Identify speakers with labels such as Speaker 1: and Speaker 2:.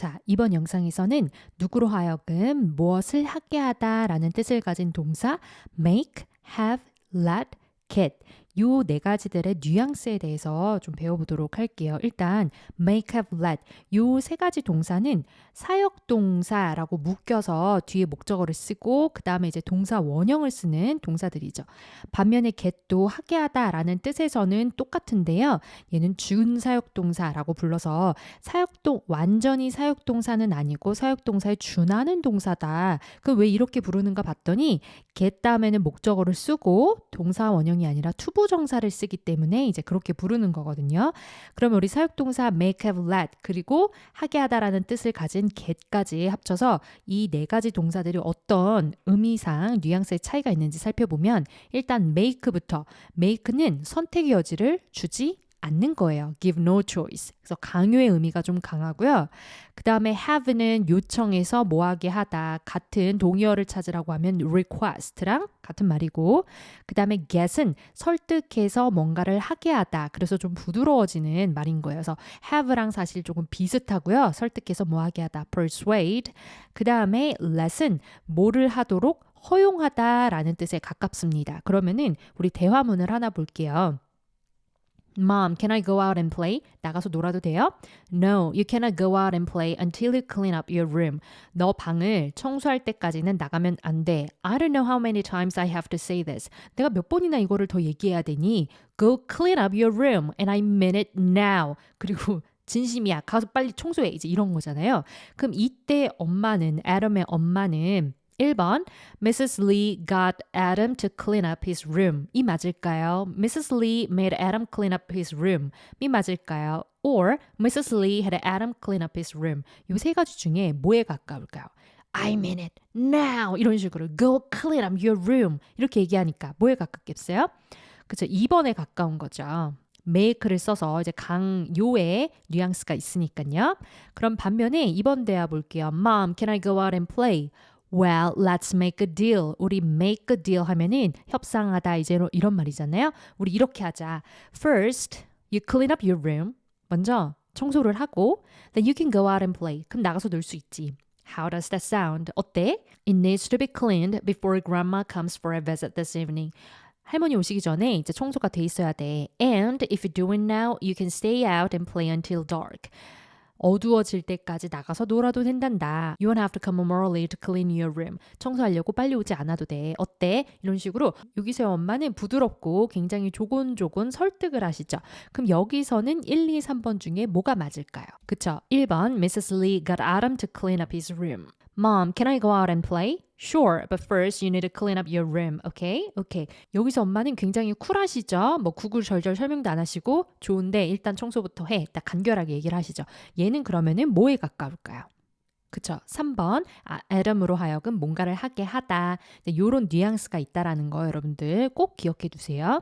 Speaker 1: 자, 이번 영상에서는 누구로 하여금 무엇을 하게 하다라는 뜻을 가진 동사 make, have, let, get 요 네 가지들의 뉘앙스에 대해서 좀 배워보도록 할게요. 일단 make, have, let 요 세 가지 동사는 사역 동사라고 묶여서 뒤에 목적어를 쓰고 그 다음에 이제 동사 원형을 쓰는 동사들이죠. 반면에 get도 하게 하다라는 뜻에서는 똑같은데요. 얘는 준 사역 동사라고 불러서 사역동 완전히 사역 동사는 아니고 사역 동사에 준하는 동사다. 그 왜 이렇게 부르는가 봤더니 get 다음에는 목적어를 쓰고 동사 원형이 아니라 투부 정사를 쓰기 때문에 이제 그렇게 부르는 거거든요. 그러면 우리 사역 동사 make, have, let 그리고 하게 하다라는 뜻을 가진 get까지 합쳐서 이 네 가지 동사들이 어떤 의미상 뉘앙스의 차이가 있는지 살펴보면 일단 make부터 make는 선택의 여지를 주지 않는 거예요. give no choice. 그래서 강요의 의미가 좀 강하고요. 그 다음에 have는 요청해서 뭐하게 하다. 같은 동의어를 찾으라고 하면 request랑 같은 말이고 그 다음에 get은 설득해서 뭔가를 하게 하다. 그래서 좀 부드러워지는 말인 거예요. 그래서 have랑 사실 조금 비슷하고요. 설득해서 뭐하게 하다. persuade. 그 다음에 let은 뭐를 하도록 허용하다라는 뜻에 가깝습니다. 그러면은 우리 대화문을 하나 볼게요. Mom, can I go out and play? 나가서 놀아도 돼요? No, you cannot go out and play until you clean up your room. 너 방을 청소할 때까지는 나가면 안 돼. I don't know how many times I have to say this. 내가 몇 번이나 이거를 더 얘기해야 되니? Go clean up your room and I mean it now. 그리고 진심이야. 가서 빨리 청소해. 이제 이런 거잖아요. 그럼 이때 엄마는, 애덤의 엄마는 1번 Mrs. Lee got Adam to clean up his room. 이 맞을까요? Mrs. Lee made Adam clean up his room. 이 맞을까요? Or Mrs. Lee had Adam clean up his room. 이세 가지 중에 뭐에 가까울까요? I mean it now 이런 식으로 go clean up your room 이렇게 얘기하니까 뭐에 가깝겠어요? 그죠? 2번에 가까운 거죠. make를 써서 이제 강요의 뉘앙스가 있으니까요. 그럼 반면에 2번 대화 볼게요. Mom, can I go out and play? Well, let's make a deal. 우리 make a deal 하면은 협상하다 이제 이런 말이잖아요. 우리 이렇게 하자. First, you clean up your room. 먼저 청소를 하고, then you can go out and play. 그럼 나가서 놀 수 있지. How does that sound? 어때? It needs to be cleaned before grandma comes for a visit this evening. 할머니 오시기 전에 이제 청소가 돼 있어야 돼. And if you do it now, you can stay out and play until dark. 어두워질 때까지 나가서 놀아도 된단다. You won't have to come home early to clean your room. 청소하려고 빨리 오지 않아도 돼. 어때? 이런 식으로 여기서의 엄마는 부드럽고 굉장히 조곤조곤 설득을 하시죠. 그럼 여기서는 1, 2, 3번 중에 뭐가 맞을까요? 그쵸? 1번 Mrs. Lee got Adam to clean up his room. Mom, can I go out and play? Sure, but first you need to clean up your room, okay? Okay. 여기서 엄마는 굉장히 쿨하시죠? 뭐 구글 절절 설명도 안 하시고 좋은데 일단 청소부터 해. 딱 간결하게 얘기를 하시죠. 얘는 그러면은 뭐에 가까울까요? 그쵸. 3번. 아, 애덤으로 하여금 뭔가를 하게 하다. 이런 뉘앙스가 있다라는 거 여러분들 꼭 기억해 두세요.